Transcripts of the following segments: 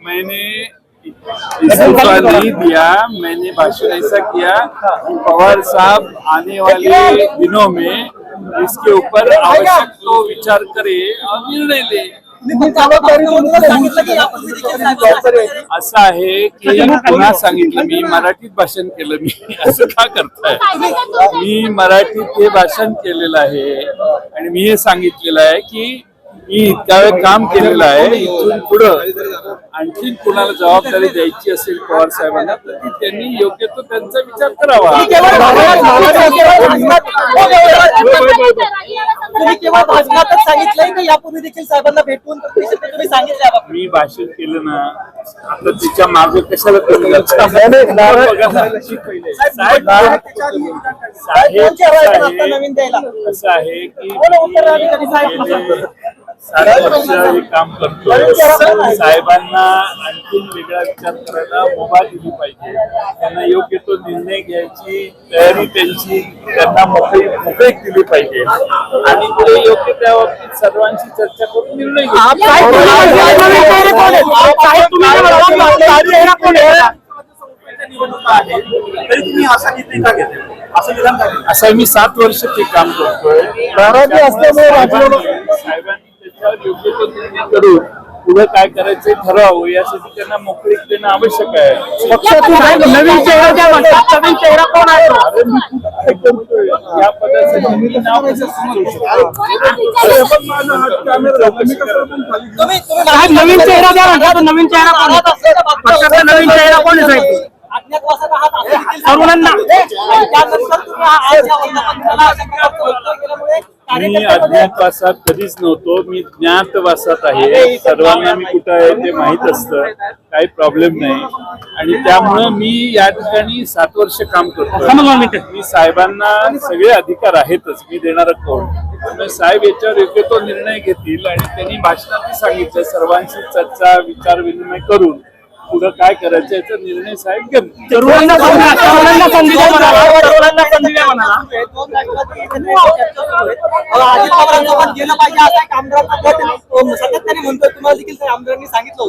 मैंने इस्तीफा नहीं दिया मैंने भाषण ऐसा किया पवार साहब आने वाले दिनों में इसके ऊपर आवश्यक तो विचार करे और निर्णय ले असं आहे की पुन्हा सांगितलं मी मराठीत भाषण केलं मी असं का करताय? मी मराठीत हे भाषण केलेलं आहे आणि मी हे सांगितलेलं आहे की मी वेळ काम केलेलं आहे. इथून पुढं आणखीन कुणाला जबाबदारी द्यायची असेल पवार साहेबांना तर ती त्यांनी योग्य तो त्यांचा विचार करावा. तुम्ही केवळ भाषणातच सांगितलंय का यापूर्वी देखील साहेबांना भेटून प्रत्यक्ष तुम्ही सांगितलं याबाबत? मी भाषण केलं ना आता तिच्यामागे कशाला? साहेब असं आहे की सात वर्ष हे काम करतोय. साहेबांना आणखीन वेगळा विचार करायला मुभा दिली पाहिजे. त्यांना योग्य तो निर्णय घ्यायची तयारी त्यांची त्यांना मोकळी मोकळीक दिली पाहिजे. आणि पुढे योग्य त्या बाबतीत सर्वांशी चर्चा करून निर्णय घ्यायचा. तरी तुम्ही असा निर्णय का घेता असं विधान का घेता? असं मी सात वर्ष ते काम करतोय. साहेबांनी त्याच्यावर योग्य तो निर्णय करून पुढे काय करायचे ठरवावं यासाठी त्यांना मोकळीक देणं आवश्यक आहे नवीन चेहरा द्या म्हणतात नवीन चेहरा कोण आहे तो? अरे मी कुठं काय करतोय या पदासाठी मी नाव कसं सुचवू शकतो? चौकशी करा. तुम्ही तुम्ही साहेब, नवीन चेहरा द्या म्हणतात, तो नवीन चेहरा कोण आहे? नवीन चेहरा कोण आहे साहेब? असं देखील तरुणांना. आणि त्यानंतर तुम्ही आज या वर्तमानपत्राला अशा प्रकारचं वक्तव्य केल्यामुळे मी अज्ञातवासात कधीच नव्हतो. मी ज्ञातवासात आहे. सर्वांना मी कुठं आहे ते माहीत असतं. काही प्रॉब्लेम नाही. आणि त्यामुळं मी या ठिकाणी सात वर्ष काम करतो मी साहेबांना सगळे अधिकार आहेतच. मी देणार कोण? साहेब याच्यावर योग्य तो निर्णय घेतील आणि त्यांनी भाषणात सांगितलं. सर्वांशी चर्चा विचार विनिमय करून पुढं काय करायचं याचा निर्णय साहेब घेतील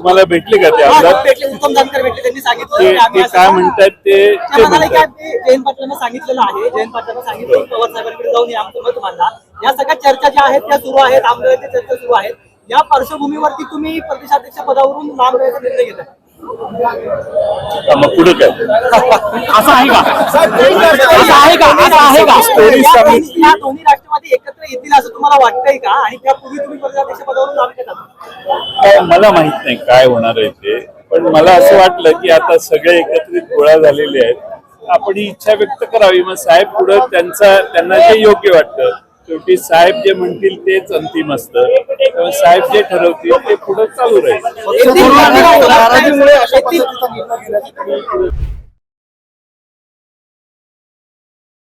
मला भेटले का ते हा, आमदार? भेटले उत्तम जानकर भेटले त्यांनी सांगितलं ते काय म्हणतात ते जयंत पाटलांना सांगितलेलं आहे जयंत पाटलांना सांगितलं पवार साहेबांकडे जाऊन या आमचं मत मांडा. या सगळ्या चर्चा ज्या आहेत त्या सुरू आहेत आमदारांच्या चर्चा सुरू आहेत. या पार्श्वभूमीवरती तुम्ही प्रदेशाध्यक्ष पदावरून लांब राहायचा निर्णय घेताय. मग पुढे काय? असं आहे का? असं आहे का? असं आहे का? Story या. दोन्ही- राष्ट्रवादी एकत्र येतील असं तुम्हाला वाटतंय का? आणि त्यापूर्वी तुम्ही पदावरून घेतात मला माहीत नाही काय होणार आहे ते पण मला असं वाटलं की आता सगळे एकत्रित गोळा झालेले आहेत. आपण ही इच्छा व्यक्त करावी मग साहेब पुढे त्यांचा त्यांना जे योग्य वाटतं. शेवटी साहेब जे म्हणतील तेच अंतिम असतं. त्यामुळे साहेब जे ठरवतील ते पुढे चालू राहील.